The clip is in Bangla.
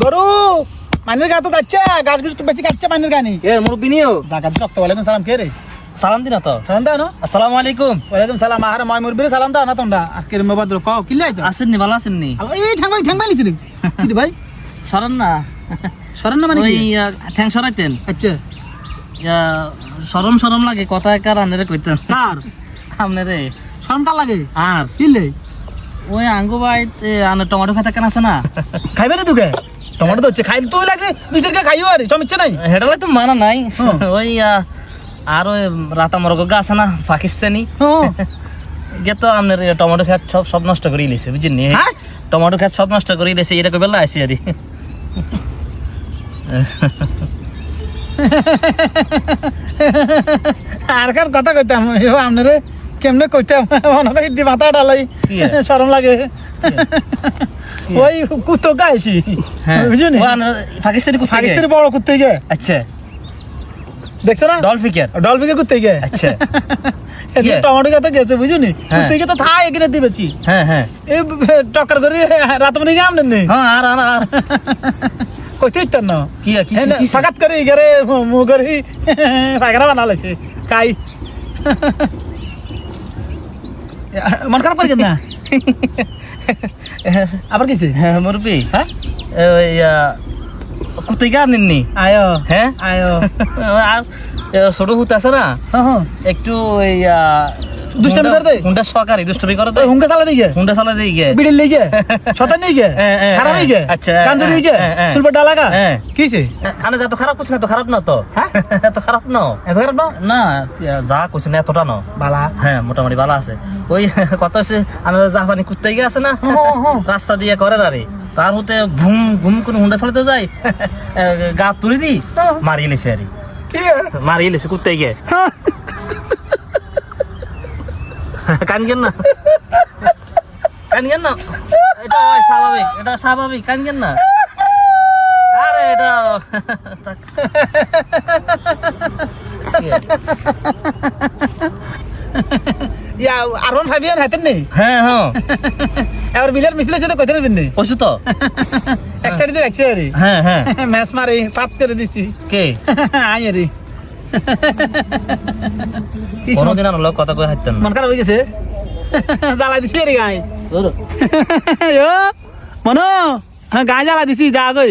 গরু মানের গা তো যাচ্ছে গাছ গুছ বেশি কাটছে মানের গানি এ মুরব্বি নিও জাগাত ওয়ালাইকুম সালাম কে রে? সালাম দিনা তো। সালাম দাও আসসালামু আলাইকুম। ওয়ালাইকুম সালাম আহারে ময় মুরবিরে সালাম দাও না তোমরা। আজকের মোবাদ্র কও কি লাইছো আছেন নি ভালো আছেন নি এই ঠ্যাং ভাই ঠ্যাং ভাই লিছিলি কি ভাই? সরেন না। সরেন না মানে কি? ঠ্যাং সরাইতেন। আচ্ছা। ইয়া, সরম সরম লাগে কথা কার আনেরে কইতেন কার? আপনারে শরম কার লাগে? আর। কি লে ওই আঙ্গু ভাই আনে টমেটো খেতে কেন আছে না? খাইবে না তুকে? টমেটো তো হচ্ছে খাই তুই লাগলে দুই চার খাইও আরে সমস্যা নাই? হেডালে তো মানা নাই। ওই আর ওই রাতা মরগ আছে না পাকিস্তানি। গে তো আপনার টমেটো খেত সব সব নষ্ট করে লিছে বুঝছেন নি হ্যাঁ? টমেটো খেত সব নষ্ট করে লিছে এটা কবে লাইছি আরে আর কার কথা কইতাম আপনারে কেমনে কইতাম মনে দি মাথা ডালাই? শরম লাগে। ওই কুত্তো গাইছি। হ্যাঁ। বুঝলি পাকিস্তানি কুত্তে পাকিস্তানি বড় কুত্তে গে আচ্ছা। দেখছ না? ডলফিকার ডলফিকের কুত্তে গে আচ্ছা। এদিকে. টমেটো গাতে গেছে বুঝুনি হ্যাঁ। কুত্তে গে তো থাই এখানে দিবেছি হ্যাঁ হ্যাঁ। এই টক্কর করে রাত মানে গিয়ে আমনে নেই হ্যাঁ আর আর কইতে না। কি কি করে ইগারে করে খাই। মন খারাপ করেছেন না? আবার কিছু হ্যাঁ মুরবি হ্যাঁ? কুত্তে গা নিননি? আয়ো হ্যাঁ? আয়ো। আর ছোট হুত আছে না? হ্যাঁ হ্যাঁ। একটু ওই দুষ্টামি করে দেয়? হুন্ডা দুষ্টমি করে ওই দেয় চালা হুন্ডা চালা দিয়ে গে বিড়ির লেগে? ছতা গে হ্যাঁ, হ্যাঁ, খারাপ হয়ে। গে আচ্ছা, হয়ে গে? হ্যাঁ, হ্যাঁ। ডালাগা। কিছে আনে যা তো খারাপ করছে না তো খারাপ না তো। হ্যাঁ? এত খারাপ না এত খারাপ না না যা না এতটা না বালা। হ্যাঁ মোটামুটি ভালো আছে। ওই কত আছে আমার জাপানি কুত্তে গিয়ে আছে না। রাস্তা দিয়ে করে না রে। তার হতে ঘুম ঘুম করে হুন্ডা চালাতে যায়। গা তুলি দি। মারিয়ে লেছে আরে। কি মারিয়ে লেছে কুত্তে গিয়ে। কান গেন না। কান গেন না। এটা স্বাভাবিক এটা স্বাভাবিক কান গেন না। আরে এটা কি আছে? ইয়া আর ওয়ান ফাইভ ইয়ার হাতেন নেই হ্যাঁ হ্যাঁ এবার বিলের মিছিলে সাথে কইতে নেবেন নেই কইছো তো। এক সাইড হ্যাঁ হ্যাঁ ম্যাচ মারি পাত করে দিছি। কে? আই কি কোনোদিন আমার লোক কথা কই হাঁটতেন মন খারাপ হয়ে গেছে? জ্বালা দিছি রে গাই মনো হ্যাঁ গায়ে জ্বালা দিছি যা গই